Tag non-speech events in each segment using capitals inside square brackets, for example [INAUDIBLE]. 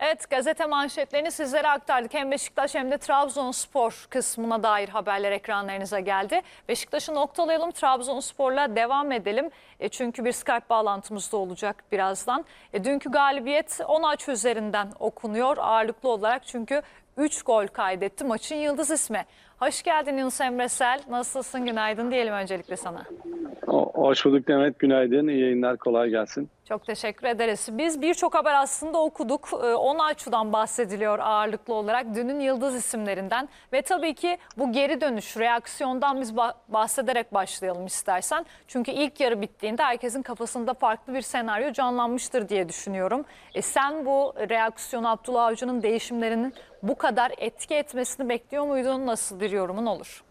Evet gazete manşetlerini sizlere aktardık. Hem Beşiktaş hem de Trabzonspor kısmına dair haberler ekranlarınıza geldi. Beşiktaş'ı noktalayalım Trabzonspor'la devam edelim. E, çünkü bir Skype bağlantımız da olacak birazdan. E, dünkü galibiyet 10 aç üzerinden okunuyor ağırlıklı olarak çünkü 3 gol kaydetti maçın yıldız ismi. Hoş geldin Yunus Emre Sel. Nasılsın? Günaydın diyelim öncelikle sana. Hoş bulduk Demet. Günaydın. İyi yayınlar. Kolay gelsin. Çok teşekkür ederiz. Biz birçok haber aslında okuduk. Ee, Onaçu'dan bahsediliyor ağırlıklı olarak. Dünün yıldız isimlerinden. Ve tabii ki bu geri dönüş, reaksiyondan biz ba- bahsederek başlayalım istersen. Çünkü ilk yarı bittiğinde herkesin kafasında farklı bir senaryo canlanmıştır diye düşünüyorum. E sen bu reaksiyon Abdullah Avcı'nın değişimlerinin bu kadar etki etmesini bekliyor muydun? Nasıl bir yorumun olur?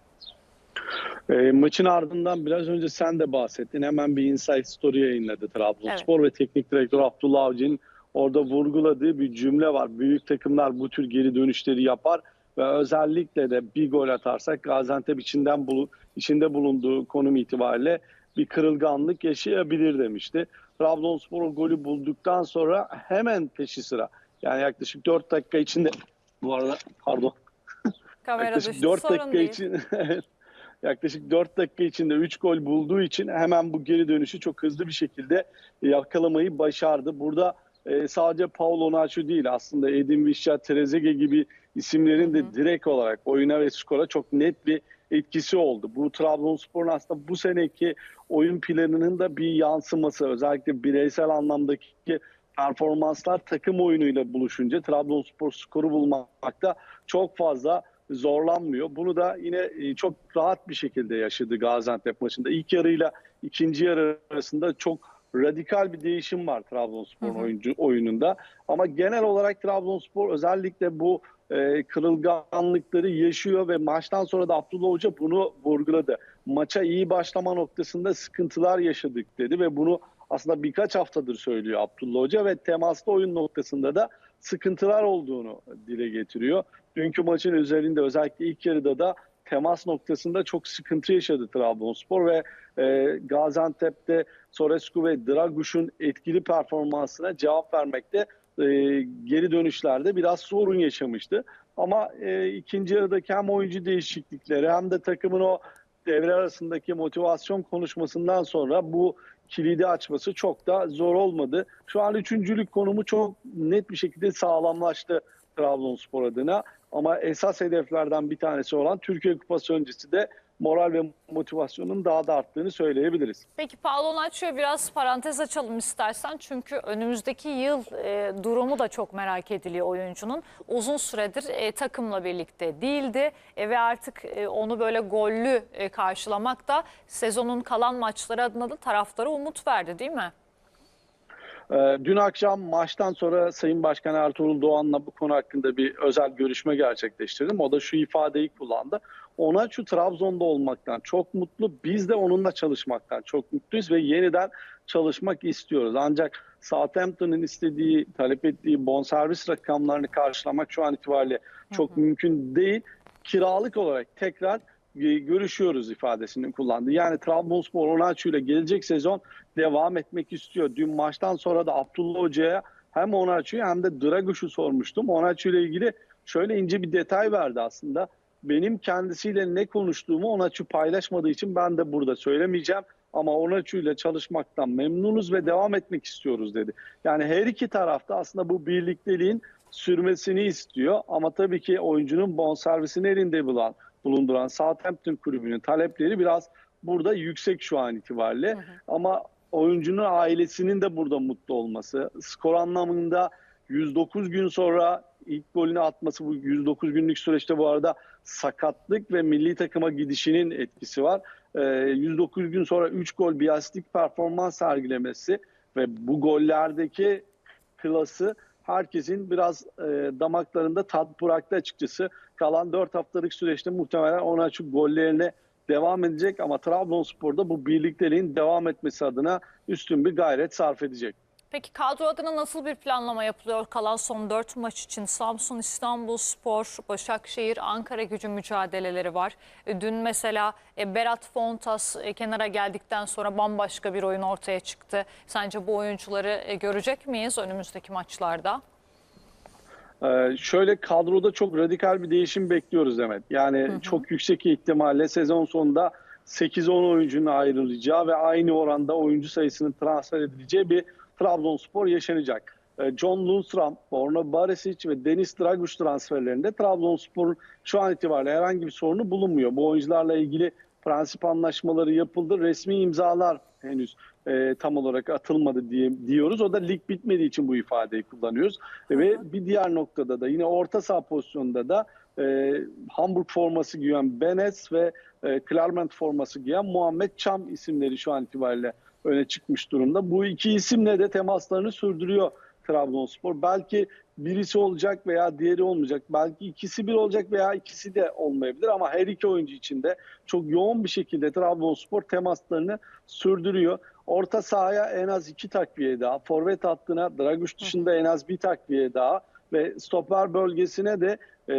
E, maçın ardından biraz önce sen de bahsettin. Hemen bir Insight Story yayınladı Trabzonspor ve teknik direktör Abdullah Avcı'nın orada vurguladığı bir cümle var. Büyük takımlar bu tür geri dönüşleri yapar ve özellikle de bir gol atarsak Gaziantep içinden bulu, içinde bulunduğu konum itibariyle bir kırılganlık yaşayabilir demişti. Trabzonspor o golü bulduktan sonra hemen peşi sıra yani yaklaşık 4 dakika içinde bu arada pardon Kamera yaklaşık düştü 4 sorun dakika değil. için [LAUGHS] yaklaşık 4 dakika içinde 3 gol bulduğu için hemen bu geri dönüşü çok hızlı bir şekilde yakalamayı başardı. Burada e, sadece Paulo Onaçu değil aslında Edin Visca, Trezeguet gibi isimlerin de direkt olarak oyuna ve skora çok net bir etkisi oldu. Bu Trabzonspor'un aslında bu seneki oyun planının da bir yansıması. Özellikle bireysel anlamdaki performanslar takım oyunuyla buluşunca Trabzonspor skoru bulmakta çok fazla zorlanmıyor. Bunu da yine e, çok rahat bir şekilde yaşadı Gaziantep maçında. İlk yarıyla ikinci yarı arasında çok radikal bir değişim var Trabzonspor'un oyuncu oyununda. Ama genel olarak Trabzonspor özellikle bu e, kırılganlıkları yaşıyor ve maçtan sonra da Abdullah Hoca bunu vurguladı. Maça iyi başlama noktasında sıkıntılar yaşadık dedi ve bunu aslında birkaç haftadır söylüyor Abdullah Hoca ve temaslı oyun noktasında da sıkıntılar olduğunu dile getiriyor. Dünkü maçın üzerinde özellikle ilk yarıda da temas noktasında çok sıkıntı yaşadı Trabzonspor ve e, Gaziantep'te Sorescu ve Draguş'un etkili performansına cevap vermekte e, geri dönüşlerde biraz sorun yaşamıştı. Ama e, ikinci yarıdaki hem oyuncu değişiklikleri hem de takımın o devre arasındaki motivasyon konuşmasından sonra bu kilidi açması çok da zor olmadı. Şu an üçüncülük konumu çok net bir şekilde sağlamlaştı Trabzonspor adına. Ama esas hedeflerden bir tanesi olan Türkiye Kupası öncesi de moral ve motivasyonun daha da arttığını söyleyebiliriz. Peki Paolo Nacho'ya biraz parantez açalım istersen. Çünkü önümüzdeki yıl e, durumu da çok merak ediliyor oyuncunun. Uzun süredir e, takımla birlikte değildi e, ve artık e, onu böyle gollü e, karşılamak da sezonun kalan maçları adına da taraflara umut verdi değil mi? Ee, Dün akşam maçtan sonra Sayın Başkan Ertuğrul Doğan'la bu konu hakkında bir özel görüşme gerçekleştirdim. O da şu ifadeyi kullandı. Ona şu Trabzon'da olmaktan çok mutlu. Biz de onunla çalışmaktan çok mutluyuz ve yeniden çalışmak istiyoruz. Ancak Southampton'ın istediği, talep ettiği bonservis rakamlarını karşılamak şu an itibariyle çok mümkün değil. Kiralık olarak tekrar görüşüyoruz ifadesini kullandı. Yani Trabzonspor Onaçu ile gelecek sezon devam etmek istiyor. Dün maçtan sonra da Abdullah Hoca'ya hem Onaçu'yu hem de Draguş'u sormuştum. Onaçu ile ilgili şöyle ince bir detay verdi aslında. Benim kendisiyle ne konuştuğumu Onaçu paylaşmadığı için ben de burada söylemeyeceğim. Ama Onaçu ile çalışmaktan memnunuz ve devam etmek istiyoruz dedi. Yani her iki tarafta aslında bu birlikteliğin sürmesini istiyor. Ama tabii ki oyuncunun bonservisini elinde bulan, bulunduran Southampton kulübünün talepleri biraz burada yüksek şu an itibariyle. Ama oyuncunun ailesinin de burada mutlu olması, skor anlamında 109 gün sonra ilk golünü atması bu 109 günlük süreçte bu arada sakatlık ve milli takıma gidişinin etkisi var. Ee, 109 gün sonra 3 gol bir asistik performans sergilemesi ve bu gollerdeki klası herkesin biraz e, damaklarında tat bıraktı açıkçası. Kalan 4 haftalık süreçte muhtemelen ona açık gollerine devam edecek ama Trabzonspor'da bu birlikteliğin devam etmesi adına üstün bir gayret sarf edecek. Peki kadro adına nasıl bir planlama yapılıyor kalan son 4 maç için? Samsun, İstanbul Spor, Başakşehir, Ankara gücü mücadeleleri var. E, Dün mesela e, Berat Fontas e, kenara geldikten sonra bambaşka bir oyun ortaya çıktı. Sence bu oyuncuları görecek miyiz önümüzdeki maçlarda? Ee, şöyle kadroda çok radikal bir değişim bekliyoruz Demet. Yani çok yüksek ihtimalle sezon sonunda 8-10 oyuncunun ayrılacağı ve aynı oranda oyuncu sayısının transfer edileceği bir Trabzonspor yaşanacak. Ee, John Lundstram, Borna Barisic ve Deniz Draguş transferlerinde Trabzonspor'un şu an itibariyle herhangi bir sorunu bulunmuyor. Bu oyuncularla ilgili prensip anlaşmaları yapıldı. Resmi imzalar henüz e, tam olarak atılmadı diye diyoruz. O da lig bitmediği için bu ifadeyi kullanıyoruz. E, ve bir diğer noktada da yine orta saha pozisyonunda da e, Hamburg forması giyen Benes ve e, Klarment forması giyen Muhammed Çam isimleri şu an itibariyle öne çıkmış durumda. Bu iki isimle de temaslarını sürdürüyor Trabzonspor. Belki birisi olacak veya diğeri olmayacak. Belki ikisi bir olacak veya ikisi de olmayabilir ama her iki oyuncu için de çok yoğun bir şekilde Trabzonspor temaslarını sürdürüyor. Orta sahaya en az iki takviye daha, forvet hattına Draguş dışında en az bir takviye daha ve stoper bölgesine de e,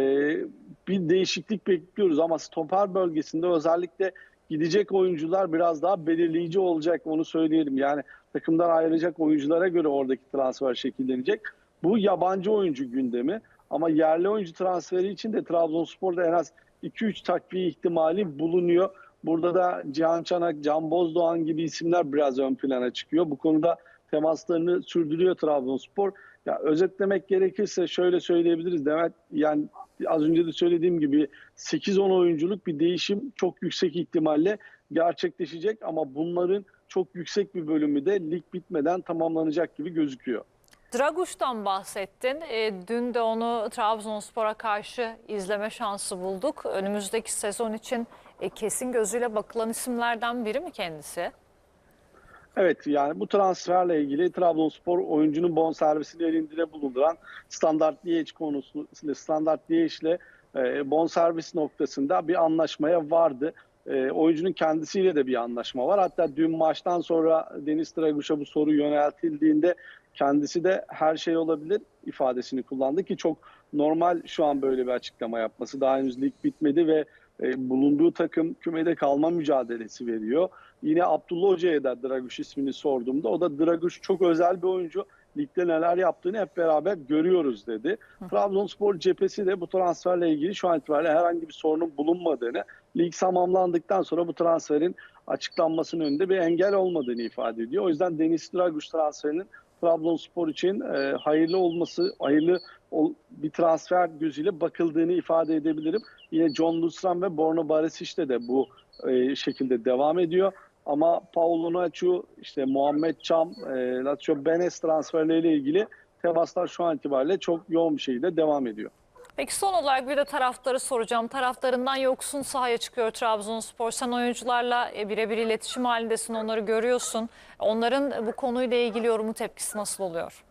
bir değişiklik bekliyoruz ama stoper bölgesinde özellikle gidecek oyuncular biraz daha belirleyici olacak onu söyleyelim. Yani takımdan ayrılacak oyunculara göre oradaki transfer şekillenecek. Bu yabancı oyuncu gündemi ama yerli oyuncu transferi için de Trabzonspor'da en az 2-3 takviye ihtimali bulunuyor. Burada da Cihan Çanak, Can Bozdoğan gibi isimler biraz ön plana çıkıyor. Bu konuda temaslarını sürdürüyor Trabzonspor. Ya özetlemek gerekirse şöyle söyleyebiliriz Demet. Yani az önce de söylediğim gibi 8-10 oyunculuk bir değişim çok yüksek ihtimalle gerçekleşecek ama bunların çok yüksek bir bölümü de lig bitmeden tamamlanacak gibi gözüküyor. Draguş'tan bahsettin. E, dün de onu Trabzonspor'a karşı izleme şansı bulduk. Önümüzdeki sezon için e, kesin gözüyle bakılan isimlerden biri mi kendisi? Evet yani bu transferle ilgili Trabzonspor oyuncunun bonservisini elinde bulunduran Standart Liège konusu Standart Liège ile e, bonservis noktasında bir anlaşmaya vardı. E, oyuncunun kendisiyle de bir anlaşma var. Hatta dün maçtan sonra Deniz Draguş'a bu soru yöneltildiğinde kendisi de her şey olabilir ifadesini kullandı ki çok normal şu an böyle bir açıklama yapması. Daha henüz lig bitmedi ve e, bulunduğu takım kümede kalma mücadelesi veriyor. Yine Abdullah Hoca'ya da Draguş ismini sorduğumda o da Draguş çok özel bir oyuncu. Ligde neler yaptığını hep beraber görüyoruz dedi. Trabzonspor cephesi de bu transferle ilgili şu an itibariyle herhangi bir sorunun bulunmadığını, lig tamamlandıktan sonra bu transferin açıklanmasının önünde bir engel olmadığını ifade ediyor. O yüzden Deniz Draguş transferinin Trabzonspor için e, hayırlı olması, hayırlı ol, bir transfer gözüyle bakıldığını ifade edebilirim. Yine John Lustram ve Borna Barisic de bu e, şekilde devam ediyor. Ama Paulo Nacho, işte Muhammed Çam, e, Lazio Benes transferleriyle ilgili temaslar şu an itibariyle çok yoğun bir şekilde devam ediyor. Peki son olarak bir de taraftarı soracağım. Taraftarından yoksun sahaya çıkıyor Trabzonspor. Sen oyuncularla e, birebir iletişim halindesin, onları görüyorsun. Onların bu konuyla ilgili yorumu tepkisi nasıl oluyor?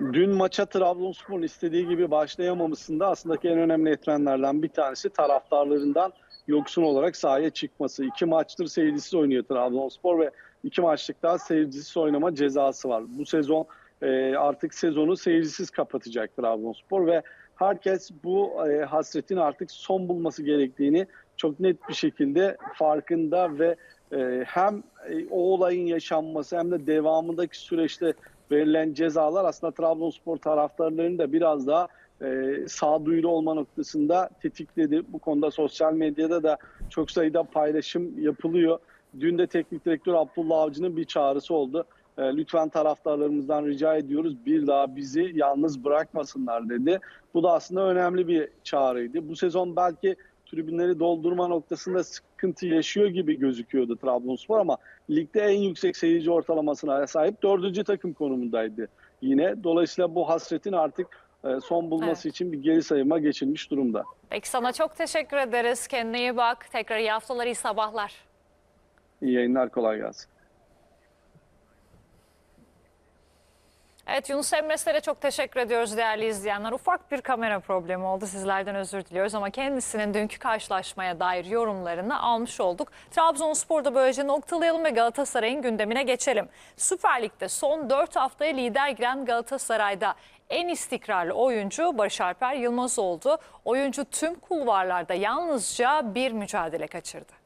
Dün maça Trabzonspor'un istediği gibi başlayamamasında aslında en önemli etmenlerden bir tanesi taraftarlarından yoksun olarak sahaya çıkması. İki maçtır seyircisiz oynuyor Trabzonspor ve iki maçlık daha seyircisiz oynama cezası var. Bu sezon e, artık sezonu seyircisiz kapatacak Trabzonspor ve herkes bu e, hasretin artık son bulması gerektiğini çok net bir şekilde farkında ve e, hem o olayın yaşanması hem de devamındaki süreçte verilen cezalar aslında Trabzonspor taraftarlarını da biraz daha e, sağduyulu olma noktasında tetikledi. Bu konuda sosyal medyada da çok sayıda paylaşım yapılıyor. Dün de teknik direktör Abdullah Avcı'nın bir çağrısı oldu. E, lütfen taraftarlarımızdan rica ediyoruz bir daha bizi yalnız bırakmasınlar dedi. Bu da aslında önemli bir çağrıydı. Bu sezon belki tribünleri doldurma noktasında sıkıntı yaşıyor gibi gözüküyordu Trabzonspor ama ligde en yüksek seyirci ortalamasına sahip dördüncü takım konumundaydı yine. Dolayısıyla bu hasretin artık son bulması Evet. için bir geri sayıma geçilmiş durumda. Peki sana çok teşekkür ederiz. Kendine iyi bak. Tekrar iyi haftalar, iyi sabahlar. İyi yayınlar kolay gelsin. Evet Yunus Emre çok teşekkür ediyoruz değerli izleyenler. Ufak bir kamera problemi oldu sizlerden özür diliyoruz ama kendisinin dünkü karşılaşmaya dair yorumlarını almış olduk. Trabzonspor'da böylece noktalayalım ve Galatasaray'ın gündemine geçelim. Süper Lig'de son 4 haftaya lider giren Galatasaray'da en istikrarlı oyuncu Barış Alper Yılmaz oldu. Oyuncu tüm kulvarlarda yalnızca bir mücadele kaçırdı.